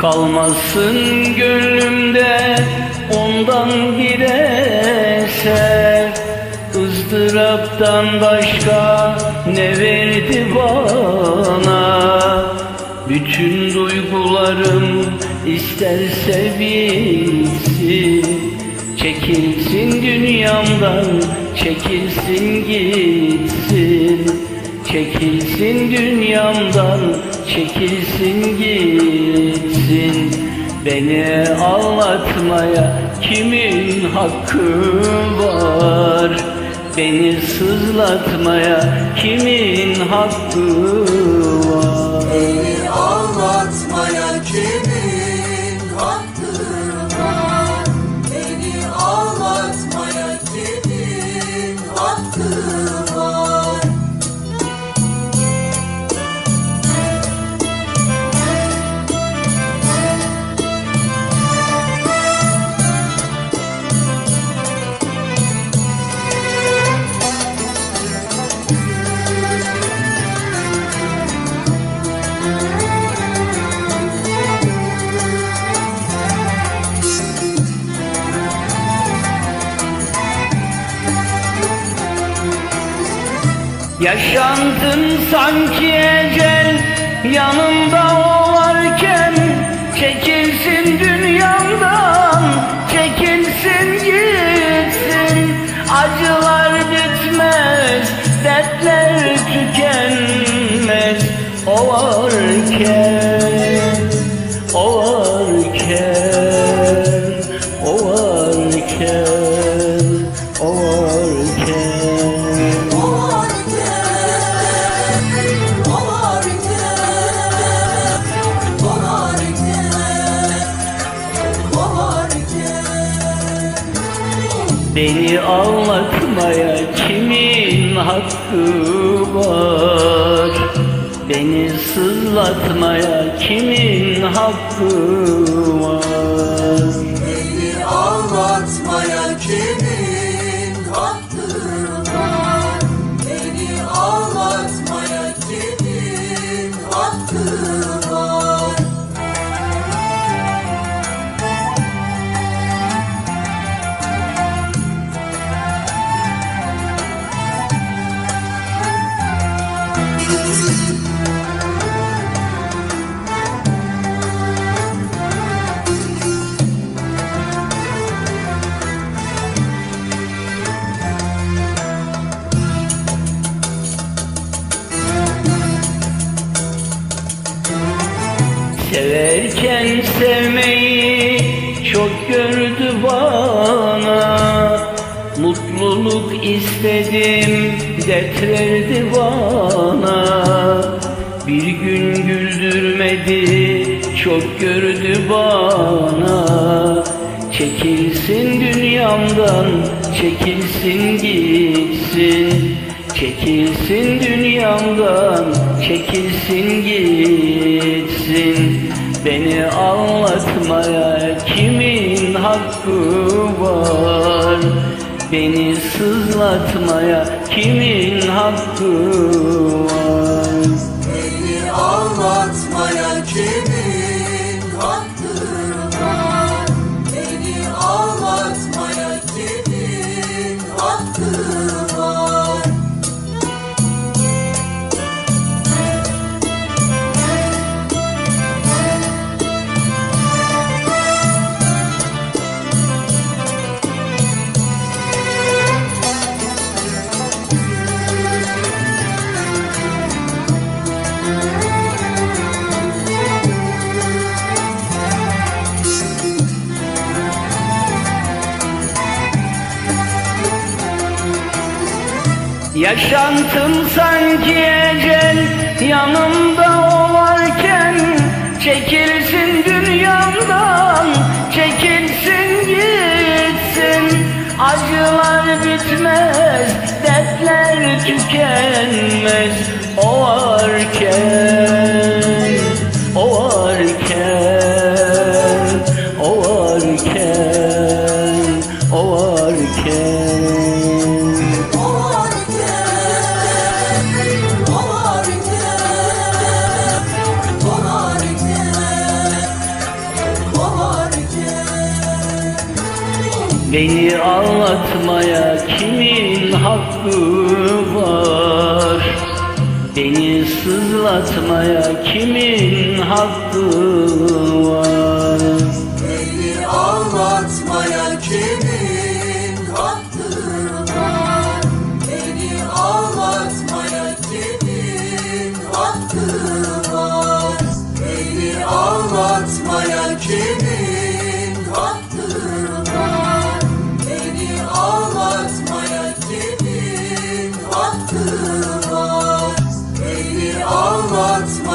Kalmasın gönlümde ondan bir eser ızdıraptan başka ne verdi bana? Bütün duygularım isterse bitsin Çekilsin dünyamdan, çekilsin gitsin. Çekilsin dünyamdan, çekilsin gitsin. Beni ağlatmaya kimin hakkı var Beni sızlatmaya kimin hakkı Yaşantın sanki ecel yanımda o varken Çekilsin dünyamdan, çekilsin gitsin. Acılar bitmez, dertler tükenmez O varken, Beni ağlatmaya kimin hakkı var? Beni sızlatmaya kimin hakkı var? Severken sevmeyi çok gördü bana. Mutluluk istedim dert verdi bana. Bir gün güldürmedi çok gördü bana. Çekilsin dünyamdan çekilsin gitsin. Çekilsin dünyamdan, çekilsin gitsin Beni anlatmaya kimin hakkı var? Beni sızlatmaya kimin hakkı var Yaşantım sanki ecel yanımda o varken Çekilsin dünyamdan, çekilsin gitsin. Acılar bitmez, dertler tükenmez O varken, Beni ağlatmaya kimin hakkı var? Beni sızlatmaya kimin hakkı var? Beni ağlatmaya kimin hakkı var? Beni ağlatmaya kimin hakkı var? Beni ağlatmaya kimin what's